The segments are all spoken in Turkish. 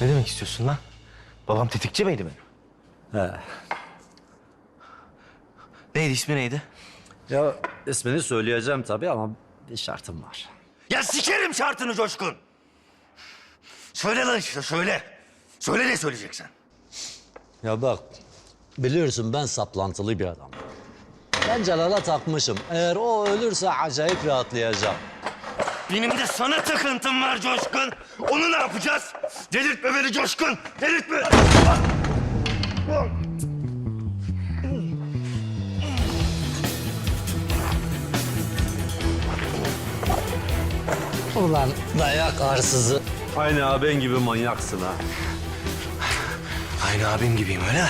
Ne demek istiyorsun lan? Babam tetikçi miydi benim? He. Neydi ismi neydi? Ya ismini söyleyeceğim tabii ama bir şartım var. Ya sikerim şartını Coşkun. Söyle lan işte söyle. Söyle ne söyleyeceksen. Ya bak biliyorsun ben saplantılı bir adamım. Ben Celal'a takmışım. Eğer o ölürse acayip rahatlayacağım. Benim de sana takıntım var Coşkun. Onu ne yapacağız? Delirtme beni Coşkun. Delirtme. Ulan dayak arsızı. Aynı abin gibi manyaksın ha. Aynı abim gibiyim öyle mi?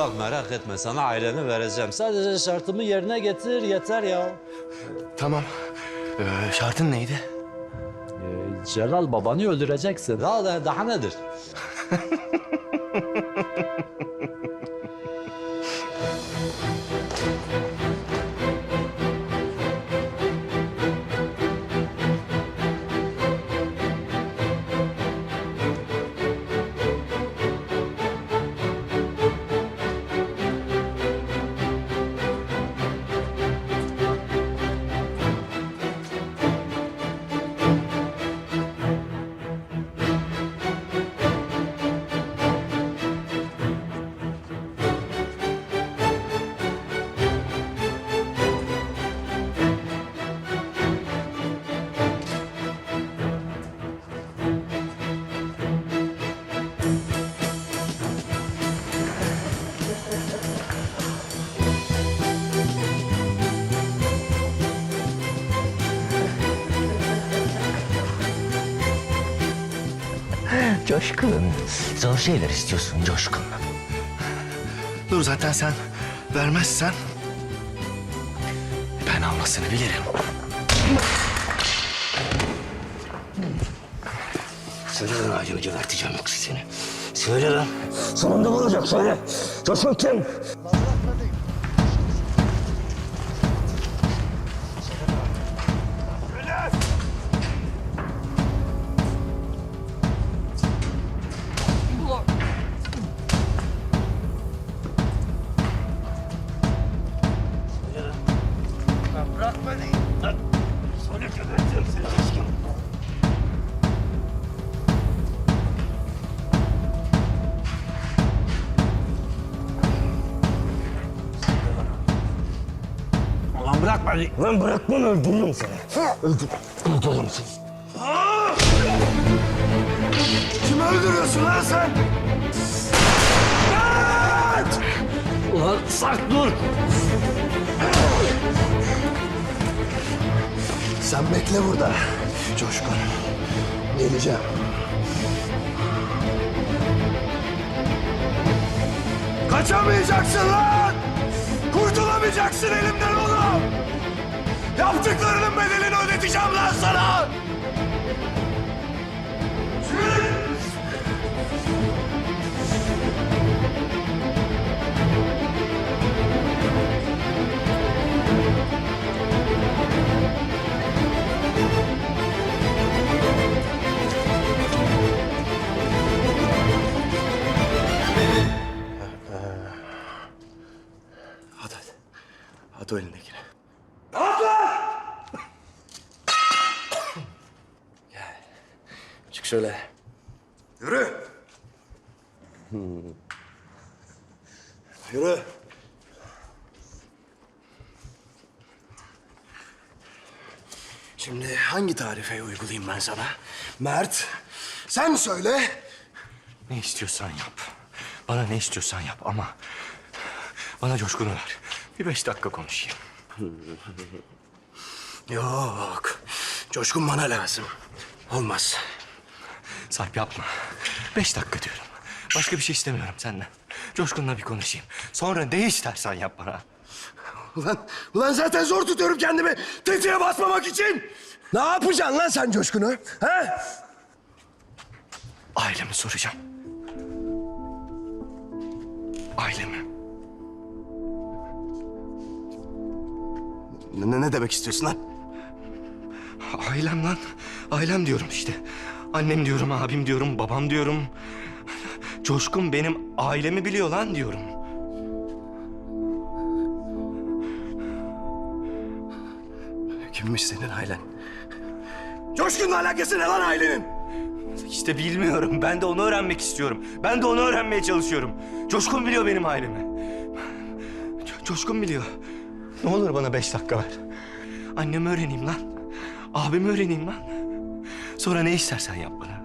Bak merak etme sana aileni vereceğim. Sadece şartımı yerine getir yeter ya. Tamam. Ee, şartın neydi? Ee, Celal babanı öldüreceksin. Daha, daha, daha nedir? Coşkun. Zor şeyler istiyorsun Coşkun. Dur zaten sen vermezsen ben almasını bilirim. Söyle lan acı geberteceğim yoksa seni. Söyle lan. Sonunda ne olacak söyle. Coşkun kim? Ulan bırak beni. Lan bırakmam öldürürüm seni. Öldür, öldürürüm seni. Kimi öldürüyorsun lan sen? Kaç! Ulan sak dur. Sen bekle burada. Coşkun. Geleceğim. Kaçamayacaksın lan! Kurtulamayacaksın elimden oğlum. Yaptıklarının bedelini ödeteceğim lan sana. At o elindekini. At lan! Gel. Çık şöyle. Yürü. Yürü. Şimdi hangi tarifeyi uygulayayım ben sana? Mert, sen söyle. Ne istiyorsan yap. Bana ne istiyorsan yap ama... Bana coşkunu ver. Bir beş dakika konuşayım. Yok, coşkun bana lazım. Olmaz. Sarp yapma. Beş dakika diyorum. Başka bir şey istemiyorum senden. Coşkun'la bir konuşayım. Sonra ne istersen yap bana. Ulan, ulan zaten zor tutuyorum kendimi tetiğe basmamak için. Ne yapacaksın lan sen coşkunu? Ha? Ailemi soracağım. Ailemi. Ne, ne demek istiyorsun lan? Ailem lan. Ailem diyorum işte. Annem diyorum, abim diyorum, babam diyorum. Coşkun benim ailemi biliyor lan diyorum. Kimmiş senin ailen? Coşkun'la alakası ne lan ailenin? İşte bilmiyorum. Ben de onu öğrenmek istiyorum. Ben de onu öğrenmeye çalışıyorum. Coşkun biliyor benim ailemi. Co- Coşkun biliyor. Ne olur bana beş dakika ver. Annemi öğreneyim lan. Abimi öğreneyim lan. Sonra ne istersen yap bana.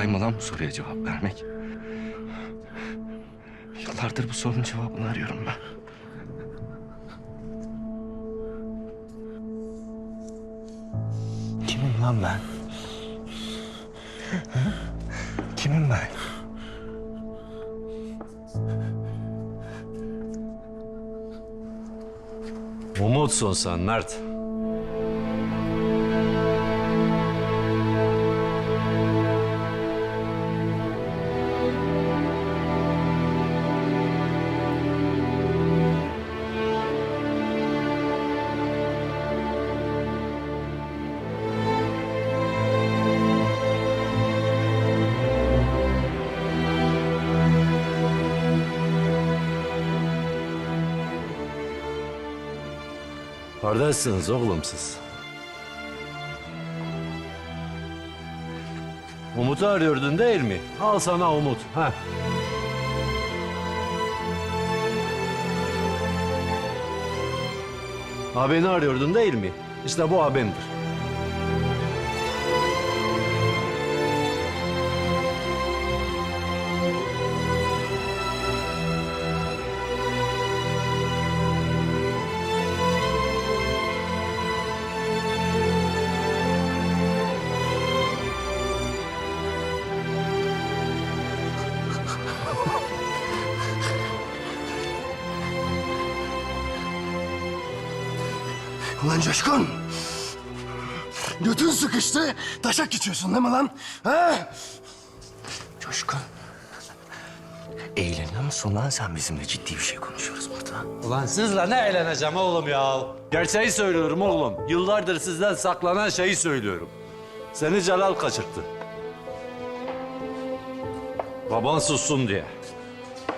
Kolay lan bu soruya cevap vermek? Yıllardır bu sorunun cevabını arıyorum ben. Kimim lan ben? Kimim ben? Umutsun sen Mert. Kardeşsiniz oğlum siz. Umut'u arıyordun değil mi? Al sana Umut. Heh. Abini arıyordun değil mi? İşte bu abimdir. Ulan Coşkun. Götün sıkıştı. Taşak geçiyorsun değil mi lan? Ha? Coşkun. Eğleniyor musun lan sen bizimle ciddi bir şey konuşuyoruz burada. Ulan sizle ne eğleneceğim oğlum ya? Gerçeği söylüyorum oğlum. Yıllardır sizden saklanan şeyi söylüyorum. Seni Celal kaçırttı. Baban sussun diye.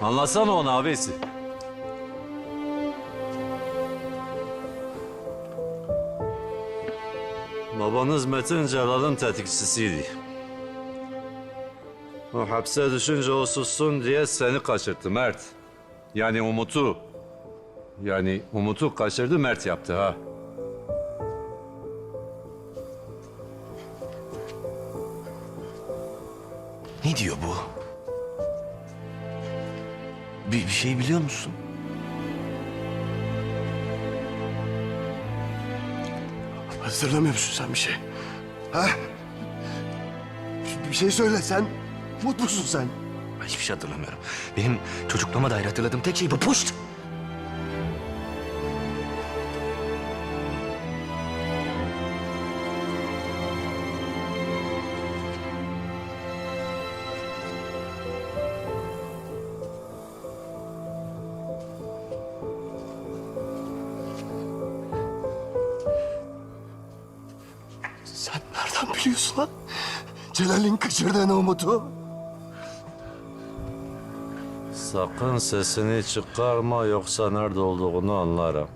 Anlatsana ona abisi. Babanız Metin Celal'ın tetikçisiydi. O hapse düşünce o sussun diye seni kaçırttı Mert. Yani Umut'u. Yani Umut'u kaçırdı Mert yaptı ha. Ne diyor bu? Bir, bir şey biliyor musun? Hatırlamıyor musun sen bir şey? Ha? Bir şey söyle sen. Mutlusun sen. Ben hiçbir şey hatırlamıyorum. Benim çocukluğuma dair hatırladığım tek şey bu. Puşt! Celal'in kaçırdığını Umut'u. Sakın sesini çıkarma yoksa nerede olduğunu anlarım.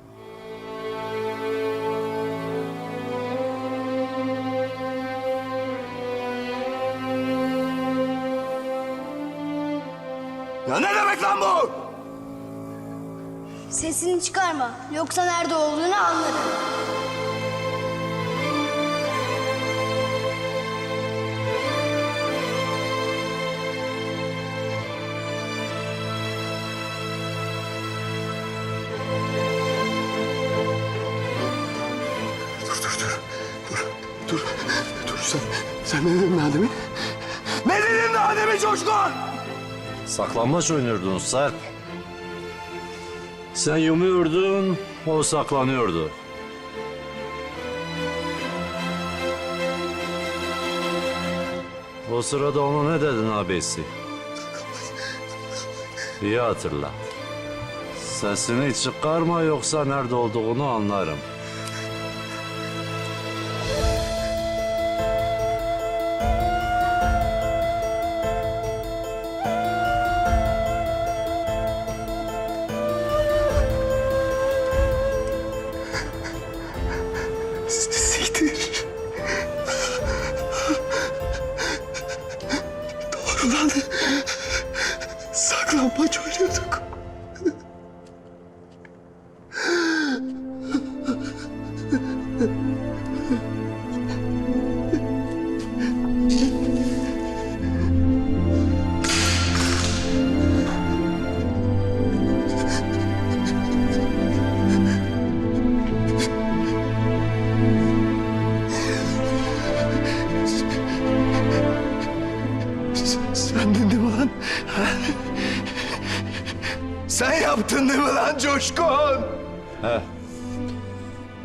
Ya ne demek lan bu? Sesini çıkarma. Yoksa nerede olduğunu anlarım. Saklanmaç oynuyordun Sarp. Sen yumuyordun, o saklanıyordu. O sırada ona ne dedin abisi? İyi hatırla. Sesini çıkarma yoksa nerede olduğunu anlarım.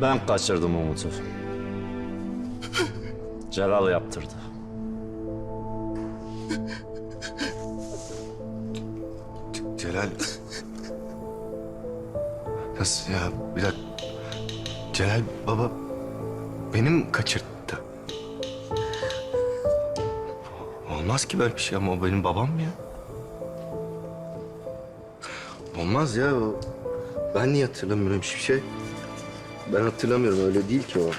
Ben kaçırdım Umut'u. Celal yaptırdı. Celal... Nasıl ya? Bir dakika. Celal baba benim kaçırttı. Olmaz ki böyle bir şey ama o benim babam ya. Olmaz ya. Ben niye hatırlamıyorum hiçbir şey? Ben hatırlamıyorum öyle değil ki o.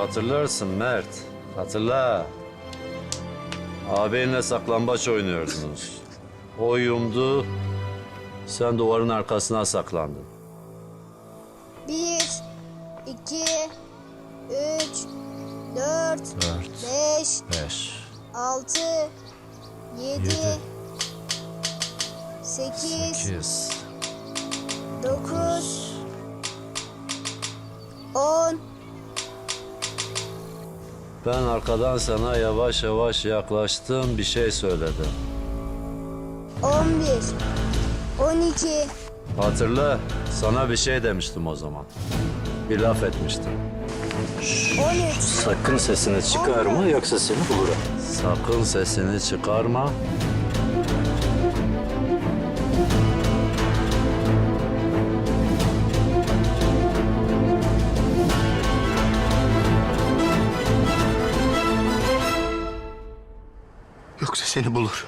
Hatırlarsın Mert. Hatırla. Ağabeyinle saklambaç oynuyordunuz. O yumdu. Sen duvarın arkasına saklandın. Bir, iki, üç, dört, beş, Beş. altı, yedi, sekiz, Sekiz. dokuz, on, Ben arkadan sana yavaş yavaş yaklaştım. Bir şey söyledim. on bir, on iki, Hatırla. Sana bir şey demiştim o zaman. bir laf etmiştin. 13. Sakın sesini çıkarma yoksa seni bulurum. Sakın sesini çıkarma. Seni bulur.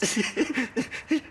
Sí, sí, sí.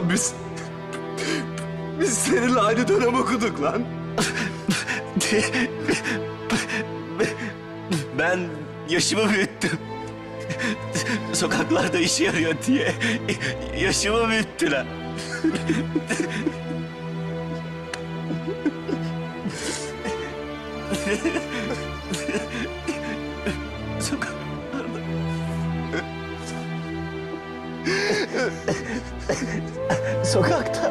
Lan biz? Biz seninle aynı dönem okuduk lan. Ben yaşımı büyüttüm. Sokaklarda işe yarıyor diye yaşımı büyüttüler. そがた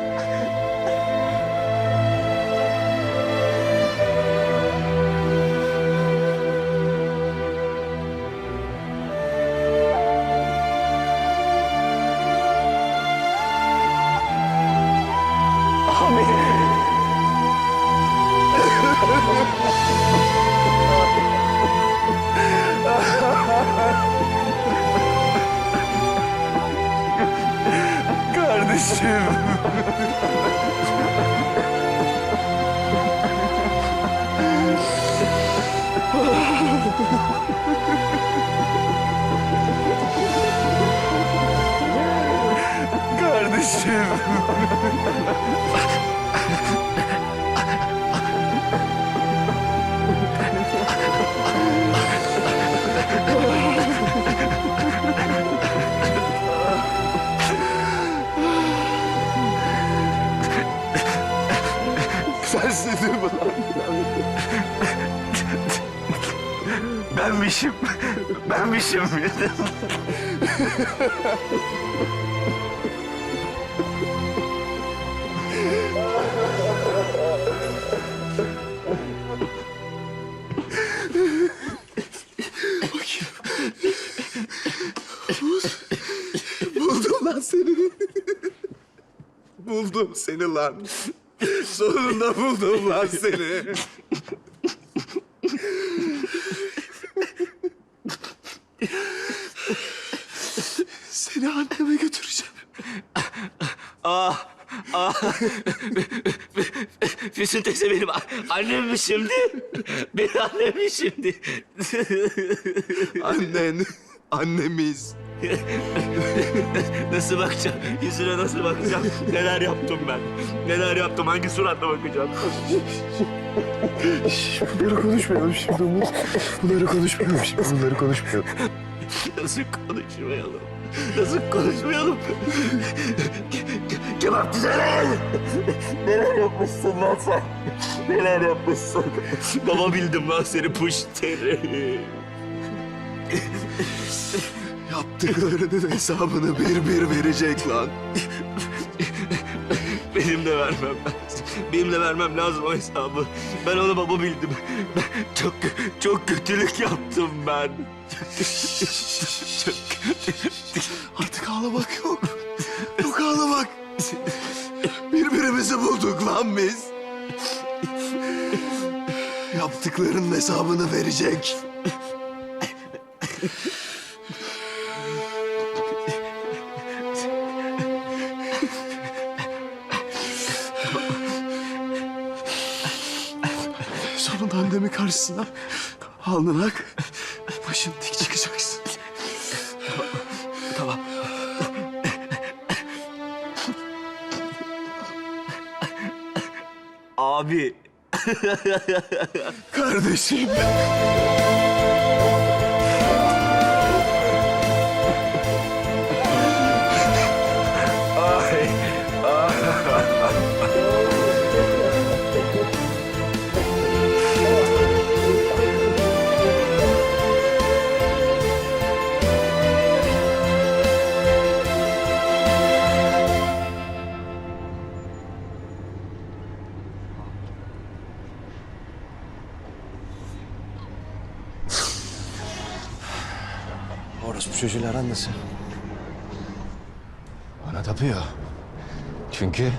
Kardeşim. Kardeşim. Sensin değil mi lan? Benmişim. Benmişim. Buldum lan seni. Buldum seni lan. Sonunda buldum lan seni. Seni Anneme götüreceğim. Aa, aa. Füsun teyze benim annem mi şimdi? Benim annem mi şimdi? Annen, annemiz. nasıl bakacağım? Yüzüne nasıl bakacağım? Neler yaptım ben? Neler yaptım? Hangi suratla bakacağım? Bunları konuşmayalım şimdi Umut. Bunları konuşmayalım şimdi. Bunları konuşmayalım. Nasıl konuşmayalım? Nasıl konuşmayalım? Ke- ke- Kebapçı Celal! Neler yapmışsın lan sen? Neler yapmışsın? Baba bildim lan seni puşteri. Yaptıklarının hesabını bir bir verecek lan. Benim de vermem lazım. Benim de vermem lazım o hesabı. Ben onu baba bildim. Ben çok çok kötülük yaptım ben. çok Artık ağlamak yok. Yok ağlamak. Birbirimizi bulduk lan biz. Yaptıklarının hesabını verecek. Sonunda annemin karşısına alnına ak, başın dik çıkacaksın. Tamam. Abi. Kardeşim. Aran nasıl? Bana tapıyor. Çünkü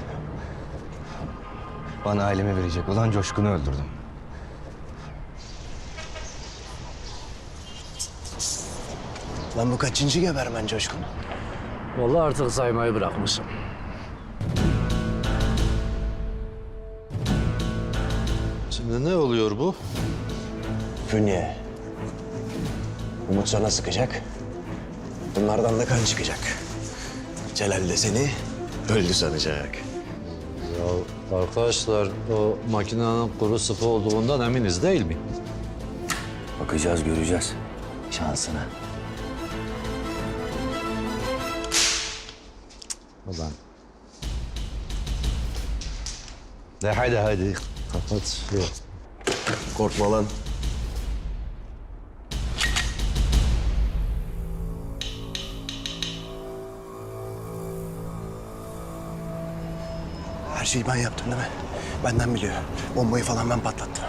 bana ailemi verecek olan Coşkun'u öldürdüm. Lan bu kaçıncı gebermen Coşkun? Vallahi artık saymayı bırakmışım. Şimdi ne oluyor bu? Fünye. Umut sana sıkacak. Bunlardan da kan çıkacak. Celal de seni öldü sanacak. Ya arkadaşlar o makinenin kuru sıfı olduğundan eminiz değil mi? Bakacağız, göreceğiz. Şansına. Ulan. De hadi hadi. Kapat. Yok. Korkma lan. Şeyi ben yaptım değil mi? Benden biliyor. Bombayı falan ben patlattım.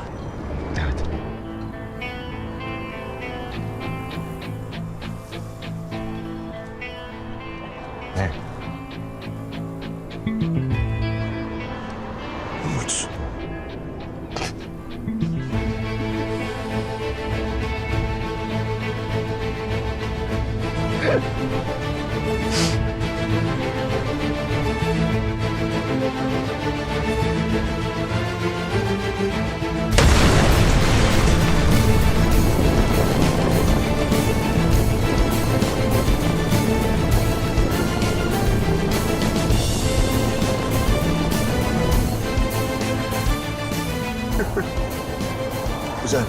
Güzel.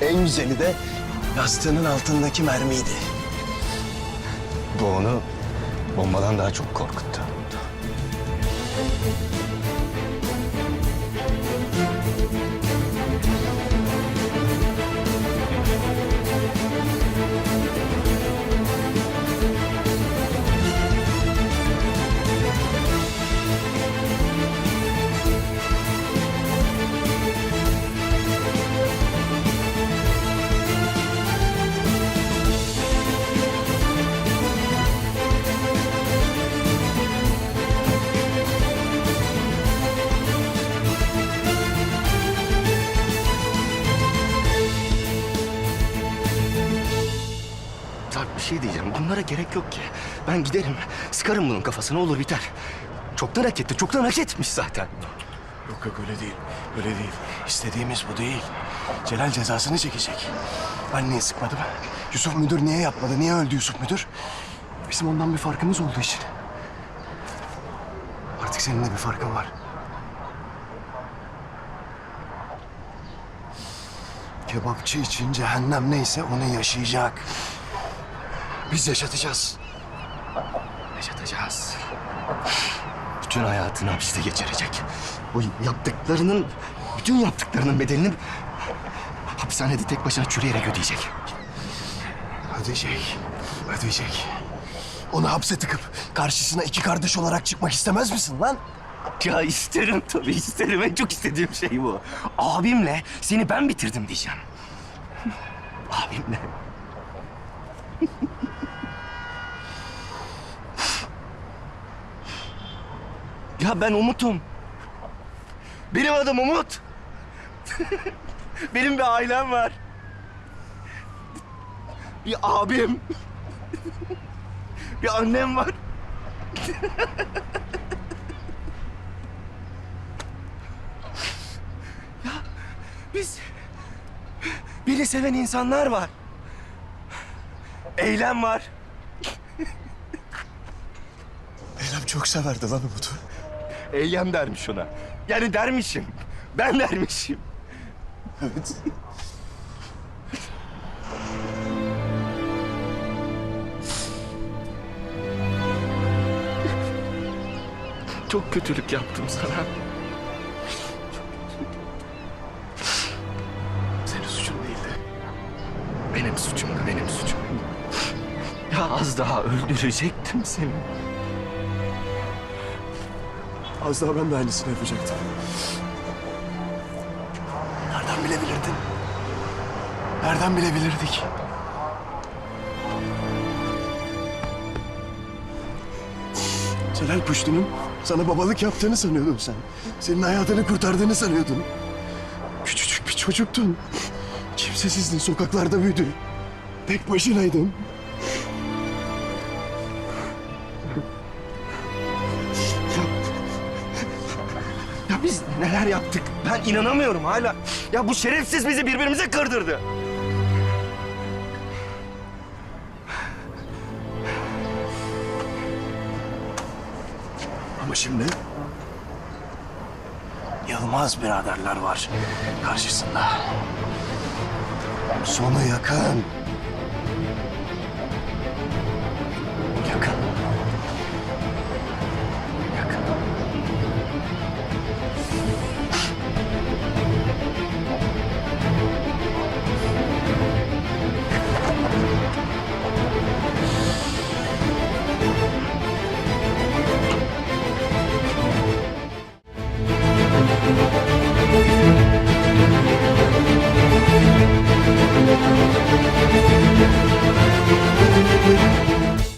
en güzeli de yastığının altındaki mermiydi. Bu onu bombadan daha çok korkuttu. Gerek yok ki. Ben giderim, sıkarım bunun kafasına olur biter. Çoktan hak etti, çoktan hak etmiş zaten. Yok yok öyle değil. Öyle değil. İstediğimiz bu değil. Celal cezasını çekecek. Ben niye sıkmadım? Yusuf müdür niye yapmadı? Niye öldü Yusuf müdür? Bizim ondan bir farkımız olduğu için. Artık seninle bir farkın var. Kebapçı için cehennem neyse onu yaşayacak. Biz yaşatacağız. Yaşatacağız. Bütün hayatını hapiste geçirecek. Bu yaptıklarının, bütün yaptıklarının bedelini hapishanede tek başına çürüyerek ödeyecek. Ödeyecek. Ödeyecek. Onu hapse tıkıp karşısına iki kardeş olarak çıkmak istemez misin lan? Ya isterim tabii isterim. En çok istediğim şey bu. Abimle seni ben bitirdim diyeceğim. Abimle. Ya ben Umut'um. Benim adım Umut. Benim bir ailem var. Bir abim. bir annem var. Biz... Beni seven insanlar var. Eylem var. Eylem çok severdi lan Umut'u. Eylem dermiş ona. Yani dermişim. Ben dermişim. Evet. Çok kötülük yaptım sana. Senin suçun değildi. Benim suçum da benim suçum. Ya az daha öldürecektim seni. Az daha ben de aynısını yapacaktım. Nereden bilebilirdin? Nereden bilebilirdik? Celal Puştu'nun sana babalık yaptığını sanıyordun sen. Senin hayatını kurtardığını sanıyordun. Küçücük bir çocuktun. Kimsesizdin, sokaklarda büyüdün. Tek başınaydın. Neler yaptık? Ben inanamıyorum hala. Ya bu şerefsiz bizi birbirimize kırdırdı. Ama şimdi... Yılmaz biraderler var karşısında. Sonu yakın.